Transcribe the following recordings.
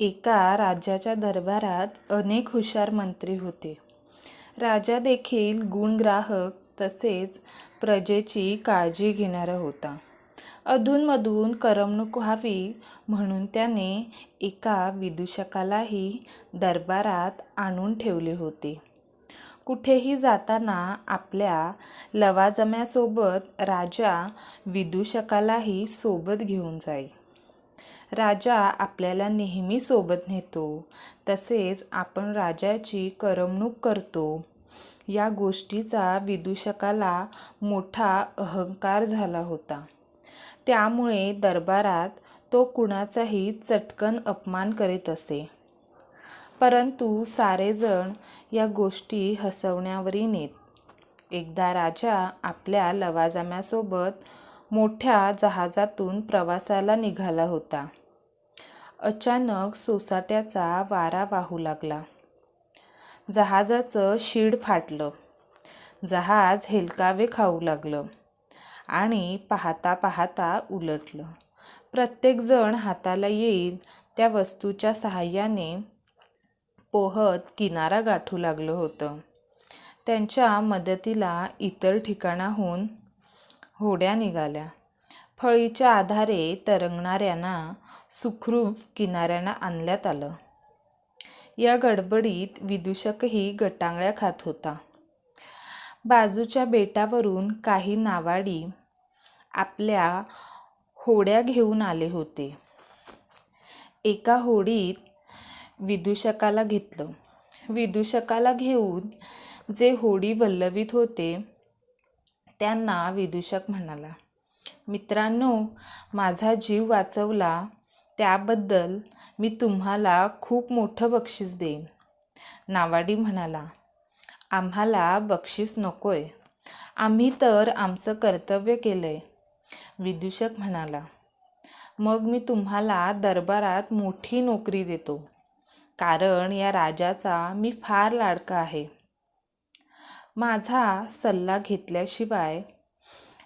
एका राजाच्या दरबारात अनेक हुशार मंत्री होते. राजा देखील गुणग्राहक तसेच प्रजेची काळजी घेणारा होता. अधूनमधून करमणूक व्हावी म्हणून त्याने एका विदूषकालाही दरबारात आणून ठेवले होते. कुठेही जाताना आपल्या लवाजम्यासोबत राजा विदूषकालाही सोबत घेऊन जाई. राजा आपल्याला नेहमी सोबत नेतो तसेच आपण राजाची करमणूक करतो या गोष्टीचा विदूषकाला मोठा अहंकार झाला होता. त्यामुळे दरबारात तो कुणाचाही चटकन अपमान करीत असे. परंतु सारेजण या गोष्टी हसवण्यावरी नेत. एकदा राजा आपल्या लवाजम्यासोबत मोठ्या जहाजातून प्रवासाला निघाला होता. अचानक सोसाट्याचा वारा वाहू लागला. जहाजाचं शीड फाटलं. जहाज हेलकावे खाऊ लागलं आणि पाहता पाहता उलटलं. प्रत्येकजण हाताला येईल त्या वस्तूच्या सहाय्याने पोहत किनारा गाठू लागलं होतं. त्यांच्या मदतीला इतर ठिकाणाहून होड्या निघाल्या. फळीच्या आधारे तरंगणाऱ्यांना सुखरूप किनाऱ्यांना आणण्यात आलं. या गडबडीत विदूषकही गटांगळ्या खात होता. बाजूच्या बेटावरून काही नावाडी आपल्या होड्या घेऊन आले होते. एका होडीत विदूषकाला घेतलं. विदूषकाला घेऊन जे होडी वल्लवित होते त्यांना विदूषक म्हणाला, मित्रांनो, माझा जीव वाचवला त्याबद्दल मी तुम्हाला खूप मोठं बक्षीस देईन. नावाडी म्हणाला, आम्हाला बक्षीस नकोय. आम्ही तर आमचं कर्तव्य केलं आहे विदूषक म्हणाला, मग मी तुम्हाला दरबारात मोठी नोकरी देतो. कारण या राजाचा मी फार लाडका आहे. माझा सल्ला घेतल्याशिवाय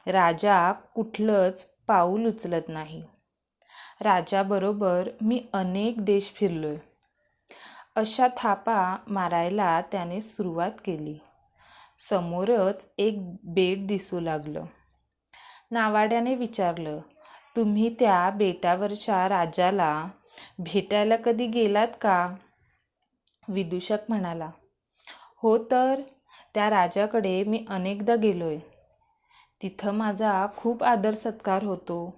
राजा कुठलंच पाऊल उचलत नाही. राजाबरोबर मी अनेक देश फिरलोय. अशा थापा मारायला त्याने सुरुवात केली. समोरच एक बेट दिसू लागलं. नावाड्याने विचारलं, तुम्ही त्या बेटावरच्या राजाला भेटायला कधी गेलात का? विदूषक म्हणाला, हो तर, त्या राजाकडे मी अनेकदा गेलोय. तिथं माझा खूप आदर-सत्कार होतो.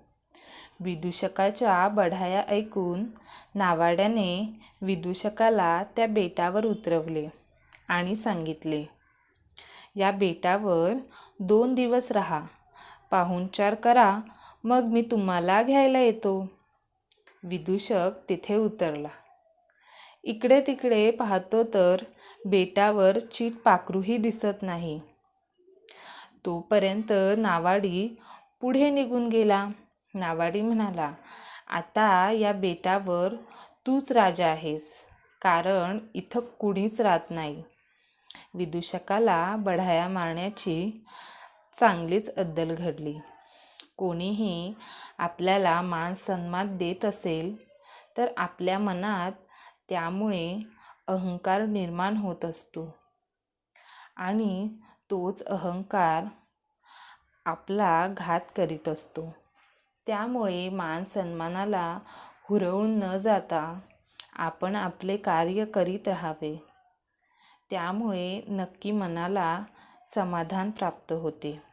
विदूषकाच्या बढाया ऐकून नावाड्याने विदूषकाला त्या बेटावर उतरवले आणि सांगितले, या बेटावर दोन दिवस राहा. पाहुणचार करा मग मी तुम्हाला घ्यायला येतो. विदूषक तिथे उतरला. इकडे तिकडे पाहतो तर बेटावर चीट-पाखरूही दिसत नाही. तोपर्यंत नावाडी पुढे निघून गेला. नावाडी म्हणाला, आता या बेटावर तूच राजा आहेस. कारण इथं कुणीच राहत नाही. विदूषकाला बढाया मारण्याची चांगलीच अद्दल घडली. कोणीही आपल्याला मान-सन्मान देत असेल तर आपल्या मनात त्यामुळे अहंकार निर्माण होत असतो आणि तोच अहंकार आपला घात करीत असतो. त्यामुळे मान-सन्मानाला हुरळून न जाता आपण आपले कार्य करीत राहावे. त्यामुळे नक्की मनाला समाधान प्राप्त होते.